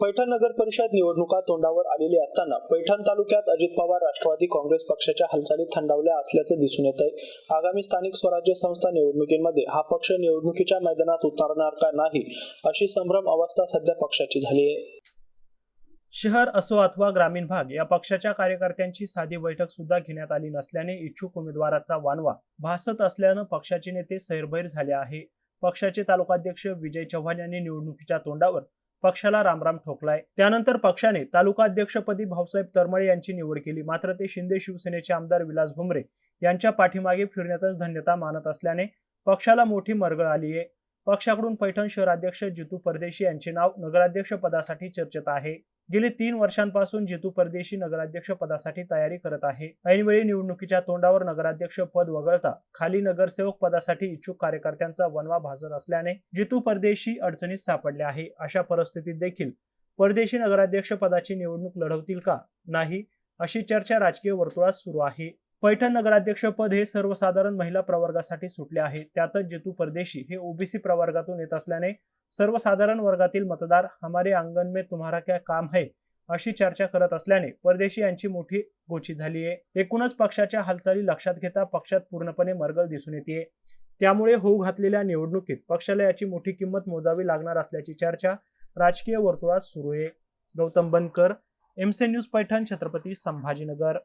पैठण नगर परिषद निवडणुका तोंडावर आलेली असताना पैठण तालुक्यात अजित पवार राष्ट्रवादी काँग्रेस पक्षाच्या हालचाली थंडावल्या असल्याचं दिसून येत आहे आगामी स्थानिक स्वराज्य संस्था निवडणुकीमध्ये हा पक्ष निवडणुकीच्या मैदानात उतरणार का नाही अशी संभ्रम अवस्था सध्या पक्षाची झाली आहे शहर असो अथवा ग्रामीण भाग या पक्षाच्या कार्यकर्त्यांची साधी बैठक सुद्धा घेण्यात आली नसल्याने इच्छुक उमेदवाराचा वानवा भासत असल्यानं पक्षाचे नेते सैरभैर झाले आहे. पक्षाचे तालुकाध्यक्ष विजय चव्हाण यांनी निवडणुकीच्या तोंडावर पक्षाला रामराम ठोकलाय. त्यानंतर पक्षाने तालुकाध्यक्षपदी भाऊसाहेब तरमळे यांची निवड केली. मात्र ते शिंदे शिवसेनेचे आमदार विलास भुमरे यांच्या पाठीमागे फिरण्यातच धन्यता मानत असल्याने पक्षाला मोठी मरगळ आली आहे. पक्षाकडून पैठण शहराध्यक्ष जितू परदेशी यांचे नाव नगराध्यक्ष पदासाठी चर्चेत आहे. गेली तीन वर्षांपासून जितू परदेशी नगराध्यक्ष पदासाठी तयारी करत आहे. ऐनवेळी निवडणुकीच्या तोंडावर नगराध्यक्ष पद वगळता खाली नगरसेवक पदासाठी इच्छुक कार्यकर्त्यांचा वनवा भासत असल्याने जितू परदेशी अडचणीत सापडले आहे. अशा परिस्थितीत देखील परदेशी नगराध्यक्ष पदाची निवडणूक लढवतील का? नाही. अशी चर्चा राजकीय वर्तुळात सुरू आहे. पैठण नगराध्यक्षपद हे सर्वसाधारण महिला प्रवर्गासाठी सुटले आहे. त्यातच जेतू परदेशी हे ओबीसी प्रवर्गातून येत असल्याने सर्वसाधारण वर्गातील मतदार हमारे आंगण में तुम्हारा क्या काम है? अशी चर्चा करत असल्याने परदेशी यांची मोठी गोची झाली आहे. एकूणच पक्षाच्या हालचाली लक्षात घेता पक्षात पूर्णपणे मरगळ दिसून येते. त्यामुळे होऊ घातलेल्या निवडणुकीत पक्षाला याची मोठी किंमत मोजावी लागणार असल्याची चर्चा राजकीय वर्तुळात सुरू आहे. गौतम बनकर एमसे न्यूज पैठण छत्रपती संभाजीनगर.